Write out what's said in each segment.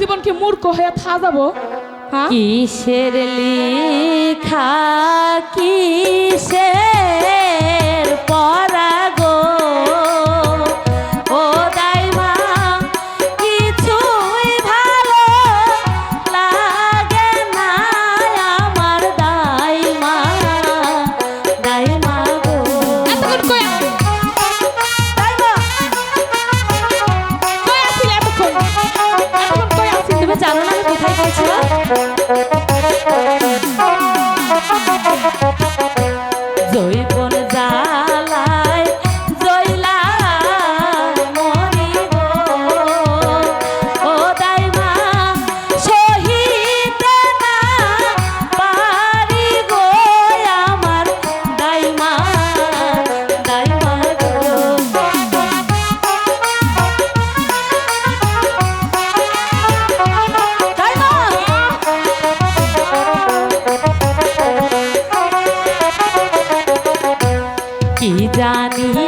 জীবন কি মূর্খ হয়ে থা যাব হ্যাঁ? কিসের লিখা কিসের পর জানি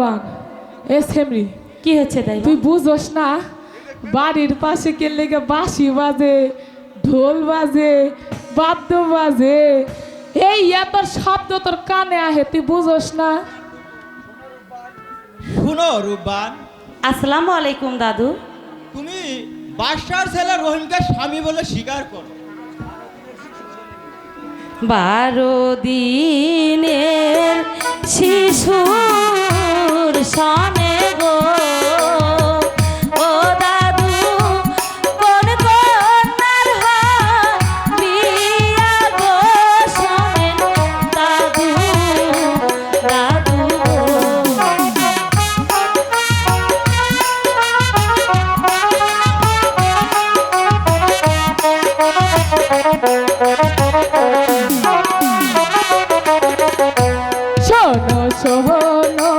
রূপবান এ সেমরি কি হচ্ছে তাই তুই বুঝোস না বাড়ির পাশে কে লেগে বাঁশি বাজে ঢোল বাজে বাদ্য বাজে। এই এত শব্দ তোর কানে আহে তুই বুঝোস না। শুনো রূপবান। আসসালামু আলাইকুম দাদু। তুমি বাদশার ছেলে রহিমকে স্বামী বলে স্বীকার করো। বারো দিনের শিশুর সনে গো। শোনো শোনো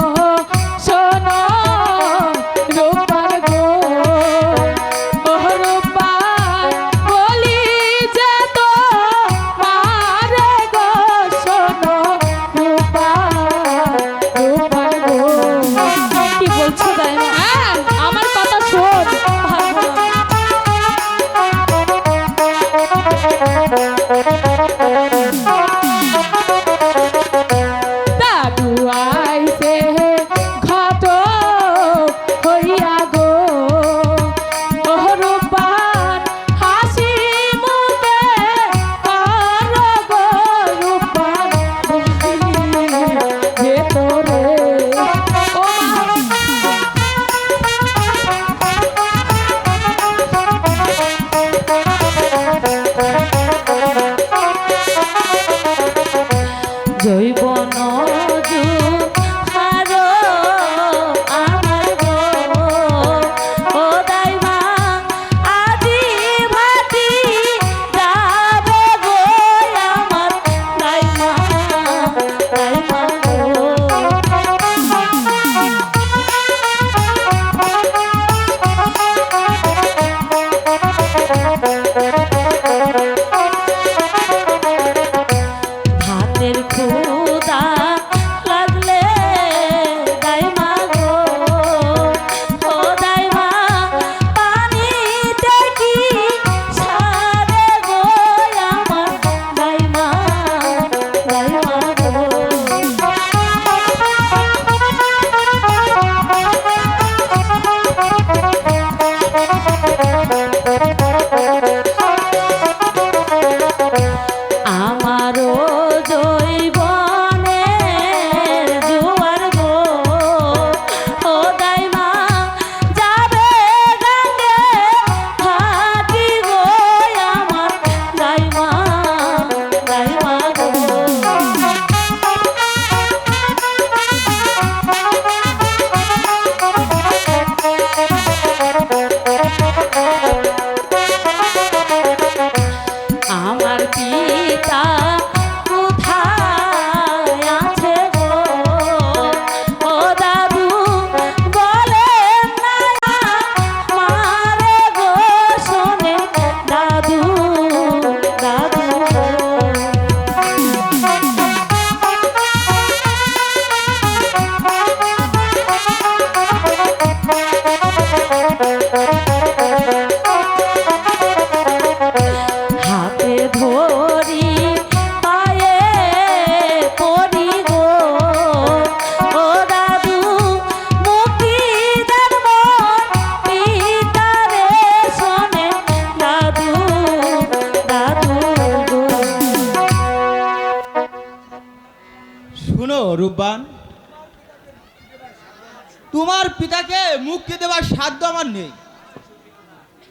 তোমার পিতাকে মুক্তি দেওয়ার সাধ্য আমার নেই।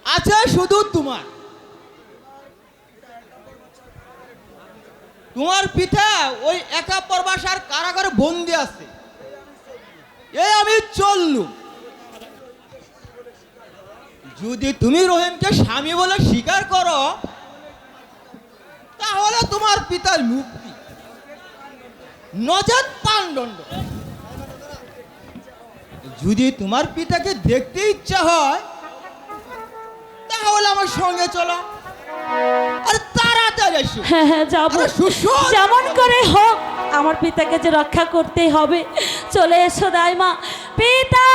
আছে শুধু তোমার। তোমার পিতা ওই একা পরবাসার কারাগারে বন্দি আছে। চললুম। যদি তুমি রহিমকে স্বামী বলে স্বীকার করো, তাহলে তোমার পিতার মুক্তি। নজর পাণ্ডণ্ড যদি তোমার পিতাকে দেখতে ইচ্ছা হয় তাহলে আমার সঙ্গে চলো। আর তাড়াতাড়ি এসো। হ্যাঁ হ্যাঁ যাব। যেমন করে হোক আমার পিতাকে যে রক্ষা করতে হবে। চলে এসো দাইমা। পিতা!